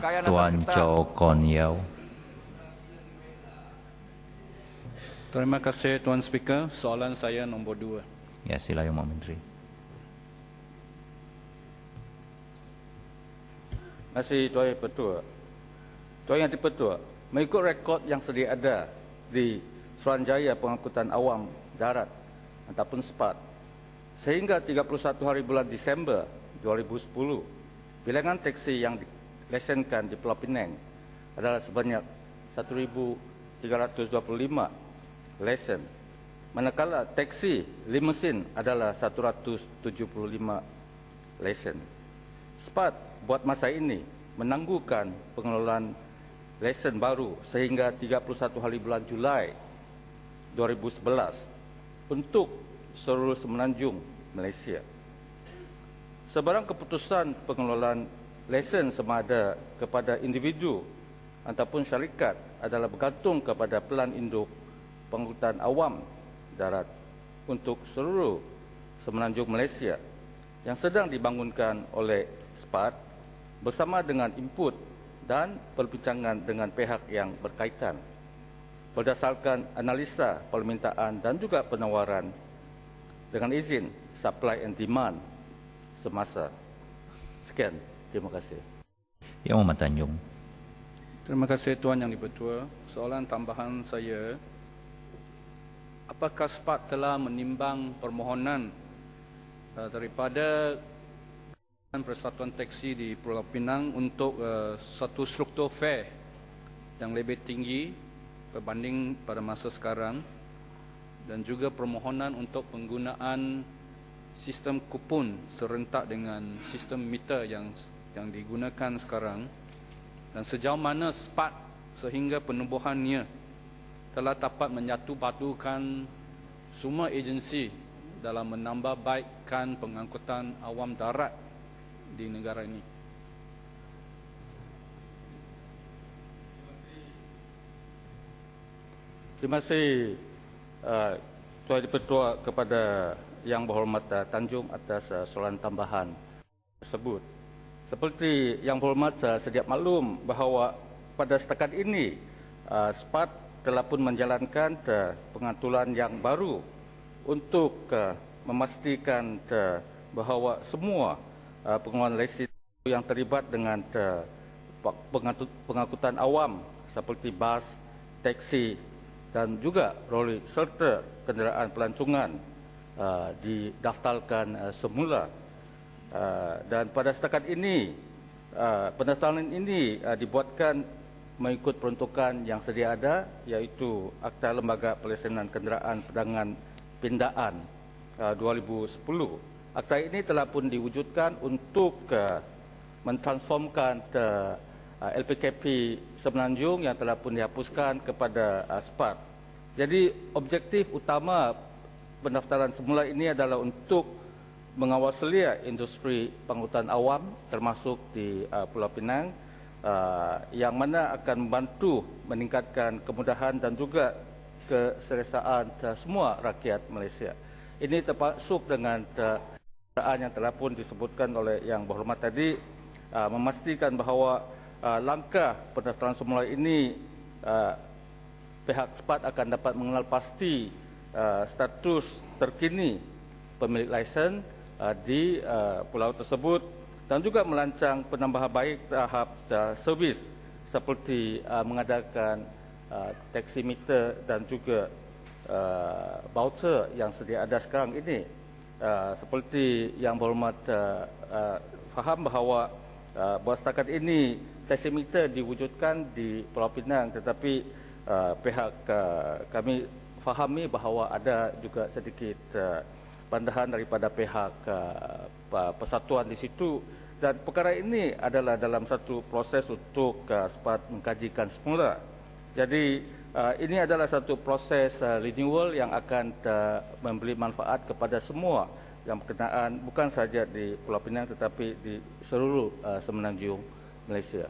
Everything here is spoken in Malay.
Tuan kertas. Chow Kon Yew. Terima kasih Tuan Speaker. Soalan saya nombor dua. Ya, sila Yang Menteri. Terima kasih Tuan Yang Pertua. Tuan Yang Dipertua, mengikut rekod yang sedia ada di Suruhanjaya Pengangkutan Awam Darat ataupun SPAT, sehingga 31 hari bulan Disember 2010, bilangan teksi yang dilesenkan di Pulau Pinang adalah sebanyak 1,325 lesen. Manakala teksi limusin adalah 175 lesen. SPAT buat masa ini menangguhkan pengelolaan lesen baru sehingga 31 hari bulan Julai 2011 untuk seluruh semenanjung Malaysia. Sebarang keputusan pengelolaan lesen semada kepada individu ataupun syarikat adalah bergantung kepada pelan induk pengangkutan awam darat untuk seluruh semenanjung Malaysia yang sedang dibangunkan oleh SPAT bersama dengan input dan perbincangan dengan pihak yang berkaitan berdasarkan analisa permintaan dan juga penawaran dengan izin supply and demand semasa. Sekian, terima kasih. Yang Muhammad Tanjung. Terima kasih Tuan Yang Dipertua. Soalan tambahan saya, apakah SPAT telah menimbang permohonan uh, daripada Persatuan Teksi di Pulau Pinang untuk uh, satu struktur fare yang lebih tinggi berbanding pada masa sekarang dan juga permohonan untuk penggunaan sistem kupon serentak dengan sistem meter yang yang digunakan sekarang dan sejauh mana SPAT sehingga penubuhannya telah dapat menyatu padukan semua agensi dalam menambah baikkan pengangkutan awam darat di negara ini. Terima kasih uh, Tuan Dipertua kepada Yang Berhormat uh, Tanjung atas uh, soalan tambahan tersebut. Seperti Yang Berhormat uh, sedia maklum bahawa pada setakat ini uh, SPAT telah pun menjalankan uh, pengaturan yang baru untuk uh, memastikan uh, bahawa semua uh, lesen yang terlibat dengan uh, pengangkut- pengangkutan awam seperti bas, teksi dan juga lori serta kenderaan pelancongan uh, didaftarkan uh, semula. Uh, dan pada setakat ini, uh, pendaftaran ini uh, dibuatkan mengikut peruntukan yang sedia ada iaitu Akta Lembaga Pelesenan Kenderaan Perdagangan Pindaan uh, 2010. Akta ini telah pun diwujudkan untuk mentransformkan LPKP Semenanjung yang telah pun dihapuskan kepada SPAT. Jadi objektif utama pendaftaran semula ini adalah untuk mengawal selia industri pengangkutan awam termasuk di uh, Pulau Pinang uh, yang mana akan membantu meningkatkan kemudahan dan juga keselesaan uh, semua rakyat Malaysia. Ini termasuk dengan uh, kenderaan yang telah pun disebutkan oleh Yang Berhormat tadi uh, memastikan bahawa uh, langkah pendaftaran semula ini uh, pihak SPAT akan dapat mengenal pasti uh, status terkini pemilik lesen uh, di uh, pulau tersebut dan juga melancang penambahan baik tahap uh, servis seperti mengadakan uh, taksi meter dan juga voucher yang sedia ada sekarang ini. Seperti yang berhormat faham bahawa buat setakat ini taksi meter diwujudkan di Pulau Pinang tetapi pihak kami fahami bahawa ada juga sedikit uh, bandahan daripada pihak uh, pa- persatuan di situ dan perkara ini adalah dalam satu proses untuk uh, sempat mengkajikan semula. Jadi uh, ini adalah satu proses uh, renewal yang akan uh, memberi manfaat kepada semua yang berkenaan bukan saja di Pulau Pinang tetapi di seluruh uh, semenanjung Malaysia.